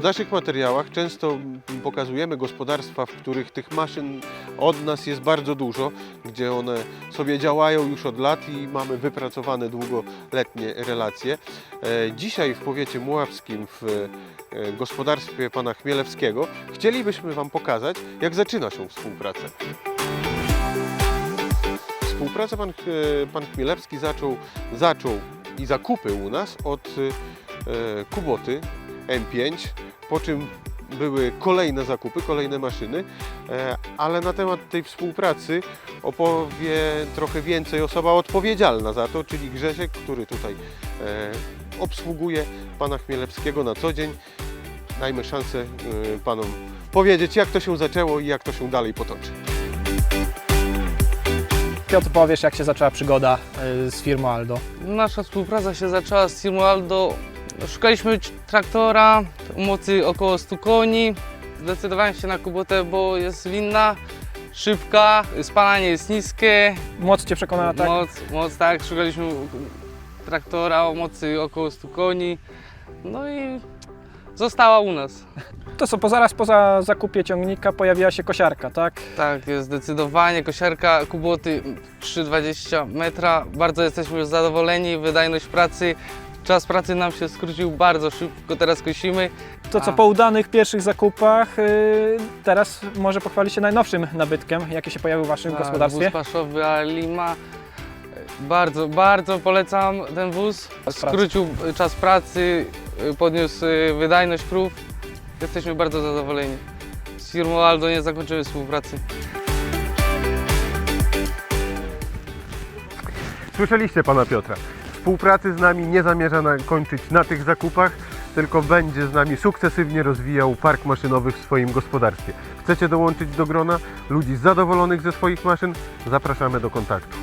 W naszych materiałach często pokazujemy gospodarstwa, w których tych maszyn od nas jest bardzo dużo, gdzie one sobie działają już od lat i mamy wypracowane długoletnie relacje. E, Dzisiaj w powiecie muławskim w e, gospodarstwie pana Chmielewskiego chcielibyśmy Wam pokazać, jak zaczyna się współpraca. Współpracę pan, e, pan Chmielewski zaczął, zaczął i zakupy u nas od Kuboty M5, po czym były kolejne zakupy, kolejne maszyny, e, ale na temat tej współpracy opowie trochę więcej osoba odpowiedzialna za to, czyli Grzesiek, który tutaj e, obsługuje pana Chmielewskiego na co dzień. Dajmy szansę e, panom powiedzieć, jak to się zaczęło i jak to się dalej potoczy. Piotr, powiesz, jak się zaczęła przygoda z firmą Aldo? Nasza współpraca się zaczęła z firmą Aldo. Szukaliśmy traktora o mocy około 100 koni. Zdecydowałem się na Kubotę, bo jest winna, szybka, spalanie jest niskie, Moc Cię przekonała, tak? moc, moc tak, szukaliśmy traktora o mocy około 100 koni. No i została u nas. To co, po zaraz poza zakupie ciągnika pojawiła się kosiarka, tak? Tak, jest zdecydowanie. Kosiarka Kuboty 3,20 metra. Bardzo jesteśmy zadowoleni. Wydajność pracy, czas pracy nam się skrócił bardzo szybko. Teraz kosimy. To co, A. po udanych pierwszych zakupach, y, teraz może pochwalić się najnowszym nabytkiem, jaki się pojawił w Waszym gospodarstwie. Wóz paszowy Alima. Bardzo, bardzo polecam ten wóz. Czas pracy. Skrócił czas pracy, podniósł y, wydajność prób. Jesteśmy bardzo zadowoleni. Z firmą Aldo nie zakończymy współpracy. Słyszeliście pana Piotra. Współpracy z nami nie zamierza kończyć na tych zakupach, tylko będzie z nami sukcesywnie rozwijał park maszynowy w swoim gospodarstwie. Chcecie dołączyć do grona ludzi zadowolonych ze swoich maszyn? Zapraszamy do kontaktu.